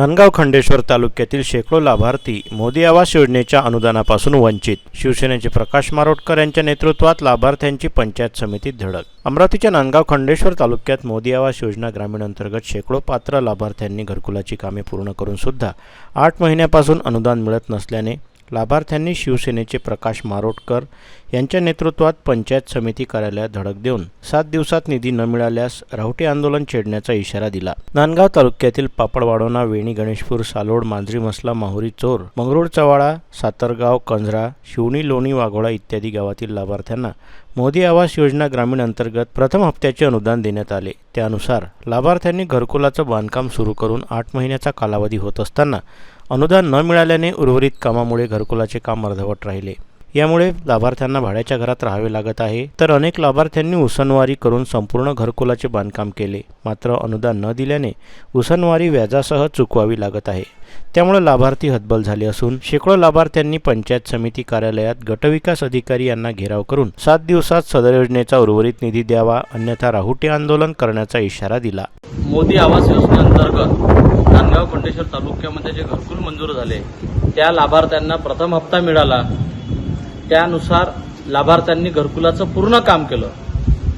नांदगाव खंडेश्वर तालुक्यातील शेकडो लाभार्थी मोदी आवास योजनेच्या अनुदानापासून वंचित. शिवसेनेचे प्रकाश मारोटकर यांच्या नेतृत्वात लाभार्थ्यांची पंचायत समितीत धडक. अमरावतीच्या नांदगाव खंडेश्वर तालुक्यात मोदी आवास योजना ग्रामीण अंतर्गत शेकडो पात्र लाभार्थ्यांनी घरकुलाची कामे पूर्ण करून सुद्धा आठ महिन्यापासून अनुदान मिळत नसल्याने लाभार्थ्यांनी शिवसेनेचे प्रकाश मारोटकर यांच्या नेतृत्वात पंचायत समिती कार्यालयात धडक देऊन सात दिवसात निधी न मिळाल्यास राहुटी आंदोलन छेडण्याचा इशारा दिला. नांदगाव तालुक्यातील पापडवाडोना वेणी गणेशपूर सालोड मांजरी मसला माहुरी चोर मंगरूळ चवाळा सातरगाव कंजरा शिवणी लोणी वाघोळा इत्यादी गावातील लाभार्थ्यांना मोदी आवास योजना ग्रामीण अंतर्गत प्रथम हप्त्याचे अनुदान देण्यात आले. त्यानुसार लाभार्थ्यांनी घरकुलाचं बांधकाम सुरू करून आठ महिन्याचा कालावधी होत असताना अनुदान न मिळाल्याने उर्वरित कामामुळे घरकुलाचे काम अर्धवट राहिले. यामुळे लाभार्थ्यांना भाड्याच्या घरात राहावे लागत आहे. तर अनेक लाभार्थ्यांनी उसनवारी करून संपूर्ण घरकुलाचे बांधकाम केले. मात्र अनुदान न दिल्याने उसनवारी व्याजासह चुकवावी लागत आहे. त्यामुळे लाभार्थी हतबल झाले असून शेकडो लाभार्थ्यांनी पंचायत समिती कार्यालयात गटविकास अधिकारी यांना घेराव करून सात दिवसात सदर योजनेचा उर्वरित निधी द्यावा अन्यथा राहुटे आंदोलन करण्याचा इशारा दिला. मोदी आवास योजनेअंतर्गत नांदगाव खंडेश्वर तालुक्यामध्ये जे घरकुल मंजूर झाले त्या लाभार्थ्यांना प्रथम हप्ता मिळाला. त्यानुसार लाभार्थ्यांनी घरकुलाचं पूर्ण काम केलं.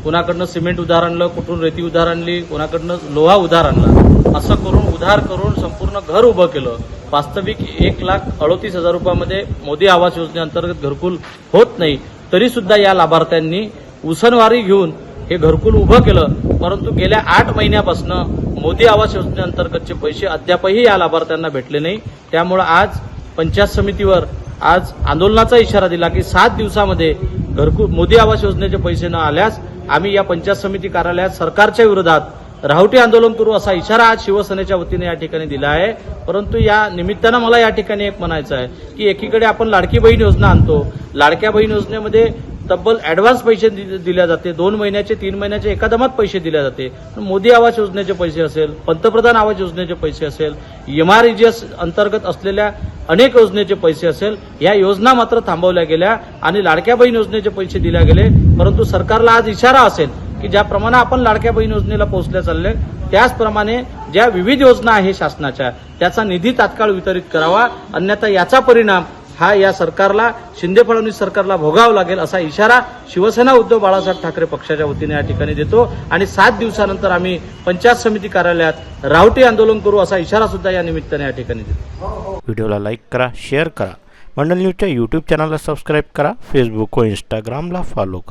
कोणाकडनं सिमेंट उधार आणलं कुठून रेती उधार आणली कोणाकडनं लोहा उधार आणला असं करून उधार करून संपूर्ण घर उभं केलं. वास्तविक एक लाख अडोतीस हजार रुपयामध्ये मोदी आवास योजनेअंतर्गत घरकुल होत नाही तरी सुद्धा या लाभार्थ्यांनी उसनवारी घेऊन हे घरकुल उभं केलं. परंतु गेल्या आठ महिन्यापासून मोदी आवास योजनेअंतर्गतचे पैसे अद्यापही या लाभार्थ्यांना भेटले नाही. त्यामुळे आज पंचायत समितीवर आज आंदोलनाचा इशारा दिला की सात दिवसामध्ये घरकुल मोदी आवास योजनेचे पैसे न आल्यास आम्ही या पंचायत समिती कार्यालयात सरकारच्या विरोधात राहुटी आंदोलन करू असा इशारा आज शिवसेनेच्या वतीने या ठिकाणी दिला आहे. परंतु या निमित्तानं मला या ठिकाणी एक म्हणायचं आहे की एकीकडे आपण लाडकी बहीण योजना आणतो. लाडक्या बहीण योजनेमध्ये तब्बल ऍडव्हान्स पैसे दि- दिल्या जाते. दोन महिन्याचे तीन महिन्याचे एकादमात पैसे दिले जाते. मोदी आवास योजनेचे पैसे असेल पंतप्रधान आवास योजनेचे पैसे असेल एमआरईजीएस अंतर्गत असलेल्या अनेक योजनेचे पैसे असेल या योजना मात्र थांबवल्या गेल्या आणि लाडक्या बहीण योजनेचे पैसे दिल्या गेले. परंतु सरकारला आज इशारा असेल की ज्याप्रमाणे आपण लाडक्या बहीण योजनेला पोहोचल्या चालले त्याचप्रमाणे ज्या विविध योजना आहे शासनाच्या त्याचा निधी तात्काळ वितरित करावा. अन्यथा याचा परिणाम हा या सरकारला शिंदे फडणवीस सरकारला भोगावा लागेल असा इशारा शिवसेना उद्धव बाळासाहेब ठाकरे पक्षाच्या वतीने या ठिकाणी देतो. आणि सात दिवसानंतर आम्ही पंचायत समिती कार्यालयात रावटी आंदोलन करू असा इशारा सुद्धा या निमित्ताने या ठिकाणी देतो. व्हिडिओला लाईक करा शेअर करा. मंडल न्यूजच्या यूट्यूब चॅनलला सबस्क्राईब करा फेसबुक व इंस्टाग्रामला फॉलो करा.